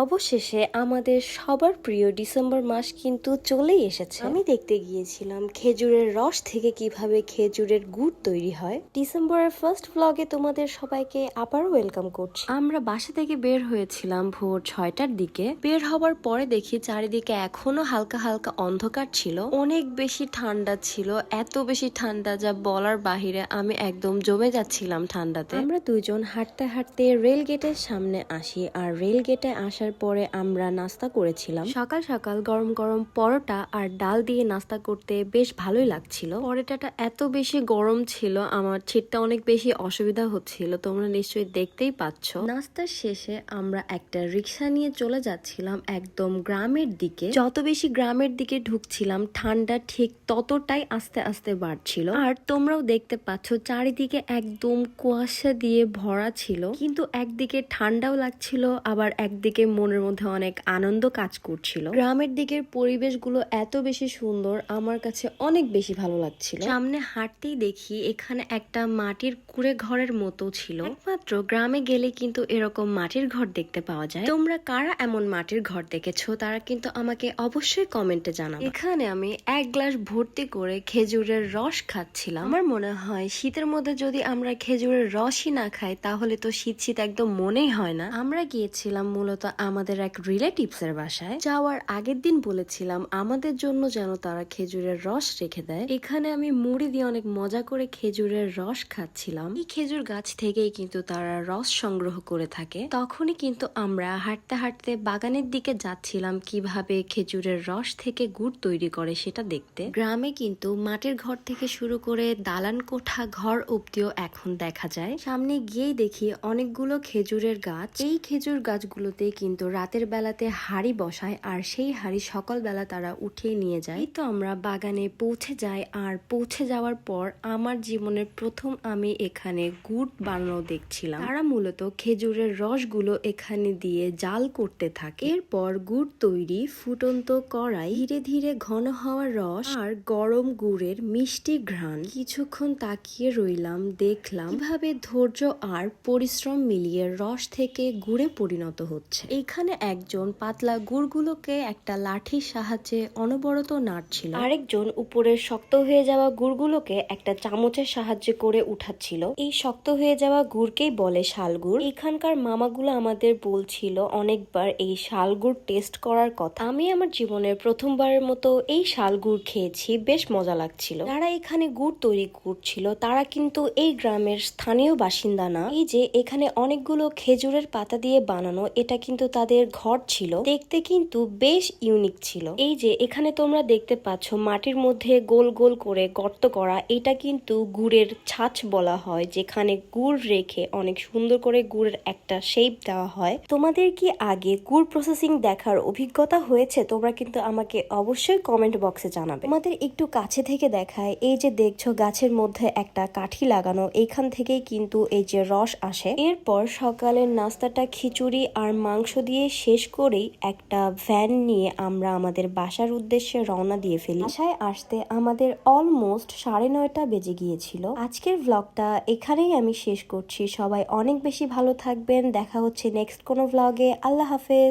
অবশেষে আমাদের সবার প্রিয় ডিসেম্বর মাস কিন্তু চলেই এসেছে। আমি দেখতে গিয়েছিলাম খেজুরের রস থেকে কীভাবে খেজুরের গুড় তৈরি হয়। ডিসেম্বরের ফার্স্ট ব্লগে তোমাদের সবাইকে আবার ওয়েলকাম করছি। আমরা বাসা থেকে বের হয়েছিলাম ভোর ছয়টার দিকে। বের হবার পরে দেখি চারিদিকে এখনও হালকা হালকা অন্ধকার ছিল। অনেক বেশি ঠান্ডা ছিল। এত বেশি ঠান্ডা যা বলার বাহিরে আমি একদম জমে যাচ্ছিলাম ঠান্ডাতে। আমরা দুইজন হাঁটতে হাঁটতে রেল গেটের সামনে আসি আর রেল গেটে আসার পরে আমরা নাস্তা করেছিলাম। সকাল সকাল গরম গরম পরোটা আর ডাল দিয়ে নাস্তা করতে বেশ ভালোই লাগছিল। পরোটাটা এত বেশি গরম ছিল, আমার ছিটটা অনেক বেশি অসুবিধা হচ্ছিল। তোমরা নিশ্চয়ই দেখতেই পাচ্ছ। নাস্তার শেষে আমরা একটা রিক্সা নিয়ে চলে যাচ্ছিলাম একদম গ্রামের দিকে। যত বেশি গ্রামের দিকে ঢুকছিলাম, ঠান্ডা ঠিক ততটাই আস্তে আস্তে বাড়ছিল। আর তোমরাও দেখতে পাচ্ছ, চারিদিকে একদম কুয়াশা দিয়ে ভরা ছিল। কিন্তু একদিকে ঠান্ডাও লাগছিল, আবার একদিকে মনের মধ্যে অনেক আনন্দ কাজ করছিল। গ্রামের দিকের পরিবেশগুলো এত বেশি সুন্দর আমার কাছে অনেক বেশি ভালো লাগছিল। সামনে হাঁটতেই দেখি এখানে একটা মাটির কুড়ে ঘরের মতো ছিল। একমাত্র গ্রামে গেলে কিন্তু এরকম মাটির ঘর দেখতে পাওয়া যায়। তোমরা কারা এমন মাটির ঘর দেখেছ তারা কিন্তু আমাকে অবশ্যই কমেন্টে জানাবে। এখানে আমি এক গ্লাস ভর্তি করে খেজুরের রস খাচ্ছিলাম। আমার মনে হয় শীতের মধ্যে যদি আমরা খেজুরের রসই না খাই তাহলে তো শীত শীত একদম মনেই হয় না। আমরা গিয়েছিলাম মূলত আমাদের এক রিলেটিভস এর বাসায়। যাওয়ার আগের দিন বলেছিলাম, আমাদের জন্য যেন তারা খেজুরের রস রেখে দেয়। এখানে আমি মুড়ি দিয়ে অনেক মজা করে খেজুরের রস খাচ্ছিলাম। এই খেজুর গাছ থেকেই কিন্তু তারা রস সংগ্রহ করে থাকে। তখনই কিন্তু আমরা হাঁটতে হাঁটতে বাগানের দিকে যাচ্ছিলাম, কীভাবে খেজুরের রস থেকে গুড় তৈরি করে সেটা দেখতে। গ্রামে কিন্তু মাটির ঘর থেকে শুরু করে দালান কোঠা ঘর অব্দিও এখন দেখা যায়। সামনে গিয়েই দেখি অনেকগুলো খেজুরের গাছ। এই খেজুর গাছগুলোতে কিন্তু রাতের বেলাতে হাড়ি বসায় আর সেই হাড়ি সকালবেলা তারা উঠিয়ে নিয়ে যায়। তো আমরা বাগানে পৌঁছে যাই আর পৌঁছে যাওয়ার পর আমার জীবনের প্রথম আমি এখানে গুড় বানানো দেখছিলাম। তারা মূলত খেজুরের রসগুলো এখানে দিয়ে জাল করতে থাকে। এরপর গুড় তৈরি, ফুটন্ত কড়াই, ধীরে ধীরে ঘন হওয়া রস আর গরম গুড়ের মিষ্টি ঘ্রাণ। কিছুক্ষণ তাকিয়ে রইলাম, দেখলাম কীভাবে ধৈর্য আর পরিশ্রম মিলিয়ে রস থেকে গুড়ে পরিণত হচ্ছে। এখানে একজন পাতলা গুড়গুলোকে একটা লাঠির সাহায্যে অনবরত নাড়ছিল। আরেকজন উপরের শক্ত হয়ে যাওয়া গুড়গুলোকে একটা চামচের সাহায্যে করে উঠাচ্ছিল। এই শক্ত হয়ে যাওয়া গুড়কেই বলে শালগুড়। এখানকার মামাগুলো আমাদের বলছিল অনেকবার এই শালগুড় টেস্ট করার কথা। আমি আমার জীবনের প্রথমবারের মতো এই শালগুড় খেয়েছি, বেশ মজা লাগছিল। যারা এখানে গুড় তৈরি করছিল, তারা কিন্তু এই গ্রামের স্থানীয় বাসিন্দা না। এই যে এখানে অনেকগুলো খেজুরের পাতা দিয়ে বানানো, এটা কিন্তু তাদের ঘর ছিল। দেখতে কিন্তু বেশ ইউনিক ছিল। এই যে, এখানে তোমরা দেখতে পাচ্ছ মাটির মধ্যে গোল গোল করে গর্ত করা। এটা কিন্তু গুড়ের ছাঁচ বলা হয়, যেখানে গুড় রেখে অনেক সুন্দর করে গুড়ের একটা শেপ দেওয়া হয়। তোমাদের কি আগে গুড় প্রসেসিং দেখার অভিজ্ঞতা হয়েছে? তোমরা কিন্তু আমাকে অবশ্যই কমেন্ট বক্সে জানাবে। তোমাদের একটু কাছে থেকে দেখায়, এই যে দেখছ গাছের মধ্যে একটা কাঠি লাগানো এইখান থেকেই কিন্তু এই যে রস আসে। এরপর সকালের নাস্তাটা খিচুড়ি আর মাংস দিয়ে শেষ করেই একটা ভ্যান নিয়ে আমরা আমাদের বাসার উদ্দেশ্যে রওনা দিয়ে ফেলি। বাসায় আসতে আমাদের অলমোস্ট সাড়ে নয়টা বেজে গিয়েছিল। আজকের ব্লগটা এখানেই আমি শেষ করছি। সবাই অনেক বেশি ভালো থাকবেন। দেখা হচ্ছে নেক্সট কোনো ব্লগে আল্লাহ হাফেজ।